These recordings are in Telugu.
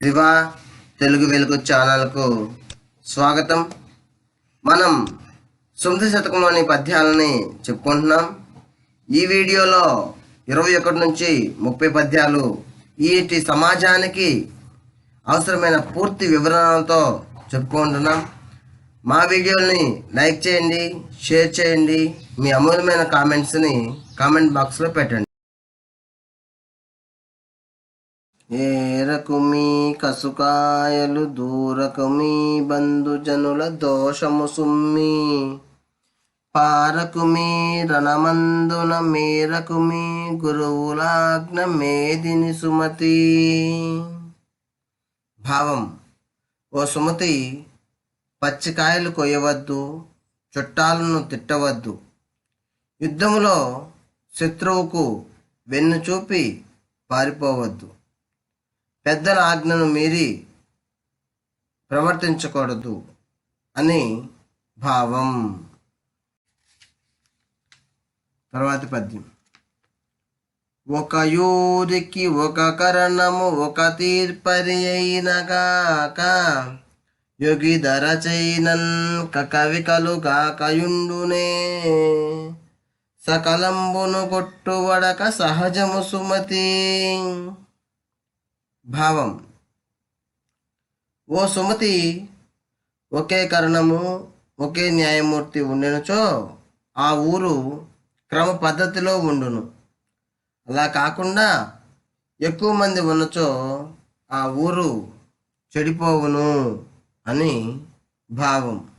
దివా తెలుగు వెలుగు ఛానల్కు స్వాగతం. మనం సుమతి శతకంలోని పద్యాలని చెప్పుకుంటున్నాం. ఈ వీడియోలో ఇరవై ఒకటి నుంచి ముప్పై పద్యాలు ఈటి సమాజానికి అవసరమైన పూర్తి వివరణలతో చెప్పుకుంటున్నాం. మా వీడియోని లైక్ చేయండి షేర్ చేయండి మీ అమూల్యమైన కామెంట్స్ని కామెంట్ బాక్స్లో పెట్టండి. ఏరకు మీ కసుకాయలు దూరకు మీ బంధుజనుల దోషము సుమ్మి. పారకు మీ రణమందున మేరకు మీ గురువులాజ్ఞ మేదిని సుమతి. భావం ఓ సుమతి పచ్చికాయలు కొయ్యవద్దు చుట్టాలను తిట్టవద్దు. యుద్ధములో శత్రువుకు వెన్ను చూపి పారిపోవద్దు. పెద్దల ఆజ్ఞను మీరి ప్రవర్తించకూడదు అని భావం. తర్వాతి పద్యం. ఒక యూరికి ఒక కరణము ఒక తీర్పరి అయినగాక యోగి ధర చైనన్ కవికలు కాకయుండునే. సకలంబును కొట్టువడక సహజము సుమతి. భావం. ఓ సుమతి ఒకే కరణము ఒకే న్యాయమూర్తి ఉండినచో ఆ ఊరు క్రమ పద్ధతిలో ఉండును. అలా కాకుండా ఎక్కువ మంది ఉన్నచో ఆ ఊరు చెడిపోవును అని భావం.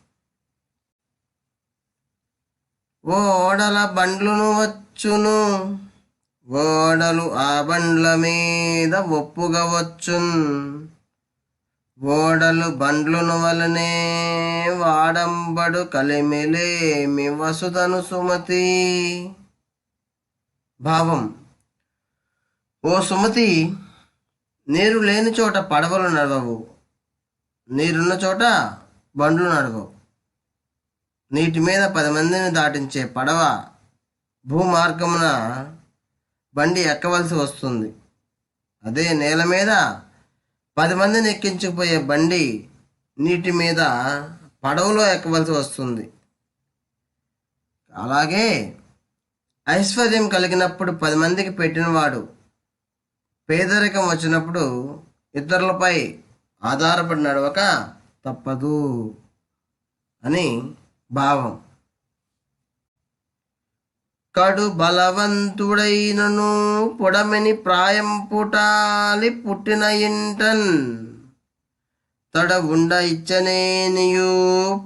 ఓ ఓడల బండ్లును వచ్చును. ఓడలు ఆ బండ్ల మీద ఒప్పుగవచ్చున్. ఓడలు బండ్లును వలనే వాడంబడు కలిమిలేమి వసుదను సుమతి. భావం ఓ సుమతి నీరు లేని చోట పడవలు నడవవు. నీరున్న చోట బండ్లు నడవవు. నీటి మీద పది మందిని దాటించే పడవ భూమార్గమున బండి ఎక్కవలసి వస్తుంది. అదే నేల మీద పది మందిని ఎక్కించుకుపోయే బండి నీటి మీద పడవలో ఎక్కవలసి వస్తుంది. అలాగే ఐశ్వర్యం కలిగినప్పుడు పది మందికి పెట్టినవాడు పేదరికం వచ్చినప్పుడు ఇతరులపై ఆధారపడి నడవక తప్పదు అని భావం. కడు బలవంతుడైనను పొడమిని ప్రాయం పుటాలి పుట్టిన ఇంటన్. తడ ఉండ ఇచ్చనేనియు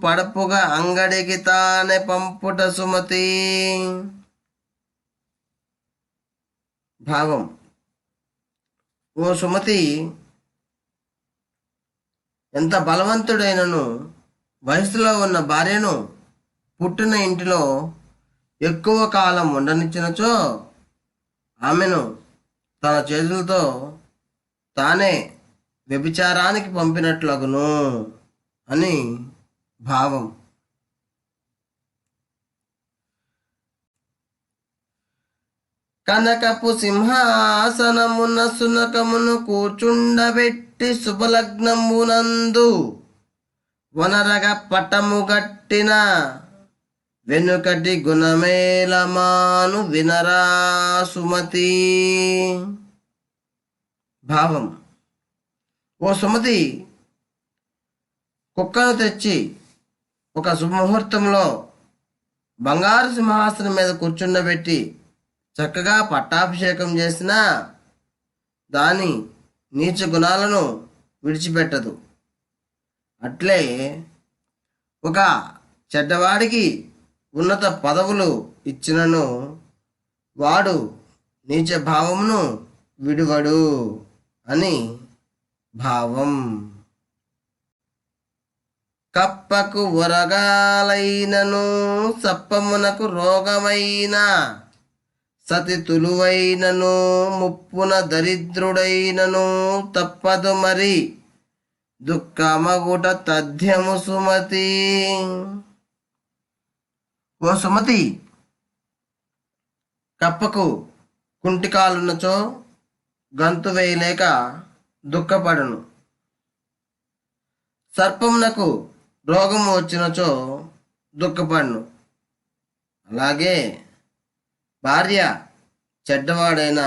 పడపుగా అంగడికి తానే పంపుట సుమతి. భావం ఓ సుమతి ఎంత బలవంతుడైనను వయసులో ఉన్న భార్యను పుట్టిన ఇంటిలో ఎక్కువ కాలం ఉండనిచ్చినచో ఆమెను తన చేతులతో తానే వ్యభిచారానికి పంపినట్లగును అని భావం. కనకపు సింహాసనమున సునకమును కూర్చుండబెట్టి శుభలగ్నమునందు వనరగ పటము గట్టిన వెనుకటి గుణమేలమాను వినరా సుమతి. భావం. ఓ సుమతి కుక్కను తెచ్చి ఒక శుభముహూర్తంలో బంగారు సింహాసనం మీద కూర్చుండబెట్టి చక్కగా పట్టాభిషేకం చేసినా దాని నీచ గుణాలను విడిచిపెట్టదు. అట్లే ఒక చెడ్డవాడికి ఉన్నత పదవులు ఇచ్చినను వాడు నీచ భావమును విడువడు అని భావం. కప్పకు ఒరగాలైనను సప్పమునకు రోగమైన సతి తులువైనను ముప్పున దరిద్రుడైనను తప్పదు మరి దుఃఖమగుట తథ్యము సుమతి. ఓ సుమతి కప్పకు కుంటికాలున్నచో గంతు వేయలేక దుఃఖపడను. సర్పమునకు రోగము వచ్చినచో దుఃఖపడను. అలాగే భార్య చెడ్డవాడైన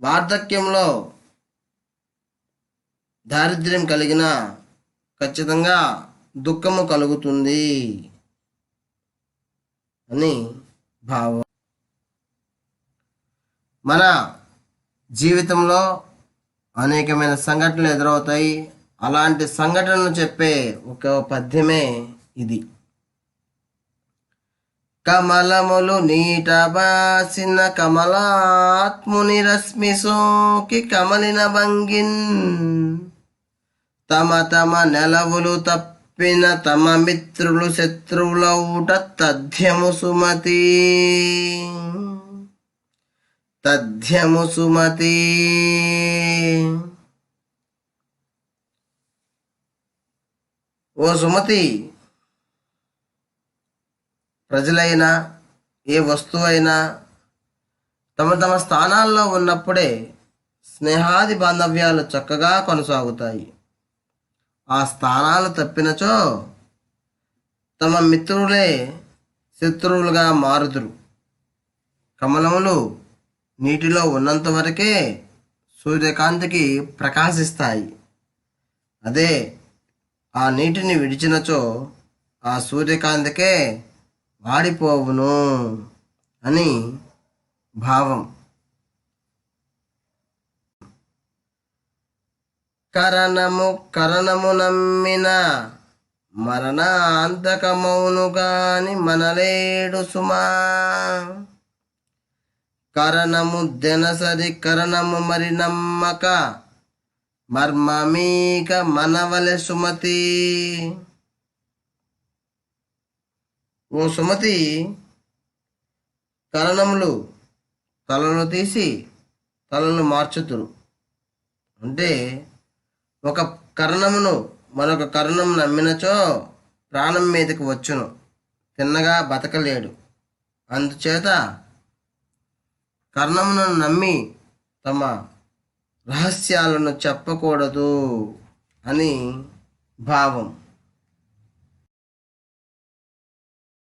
వార్ధక్యంలో దారిద్ర్యం కలిగిన ఖచ్చితంగా దుఃఖము కలుగుతుంది. అని భావం. మన జీవితంలో అనేకమైన సంఘటనలు ఎదురవుతాయి. అలాంటి సంఘటనలు చెప్పే ఒక పద్యమే ఇది. కమలములు నీట బాసిన కమలాత్ముని రశ్మి సోకి కమలిన భంగిన్. తమ తమ నెలవులు తప్పిన తమ మిత్రులు శత్రువులౌట తథ్యము సుమతి. తథ్యము సుమతి. ఓ సుమతి ప్రజలైనా ఏ వస్తువైనా తమ తమ స్థానాల్లో ఉన్నప్పుడే స్నేహాది బాంధవ్యాలు చక్కగా కొనసాగుతాయి. ఆ స్థానాలు తప్పినచో తమ మిత్రులే శత్రువులుగా మారుదురు. కమలములు నీటిలో ఉన్నంత వరకే సూర్యకాంతికి ప్రకాశిస్తాయి. అదే ఆ నీటిని విడిచినచో ఆ సూర్యకాంతికే వాడిపోవును అని భావం. కరణము కరణము నమ్మిన మరణాంతకమౌను గాని మనలేడు సుమా. కరణము దెనసరి కరణము మరి నమ్మక మర్మమీక మనవలె సుమతి. ఓ సుమతి కరణములు తలలు తీసి తలలు మార్చుతురు. అంటే ఒక కర్ణమును మరొక కర్ణం నమ్మినచో ప్రాణం మీదకి వచ్చును. తిన్నగా బతకలేడు. అందుచేత కర్ణమును నమ్మి తమ రహస్యాలను చెప్పకూడదు అని భావం.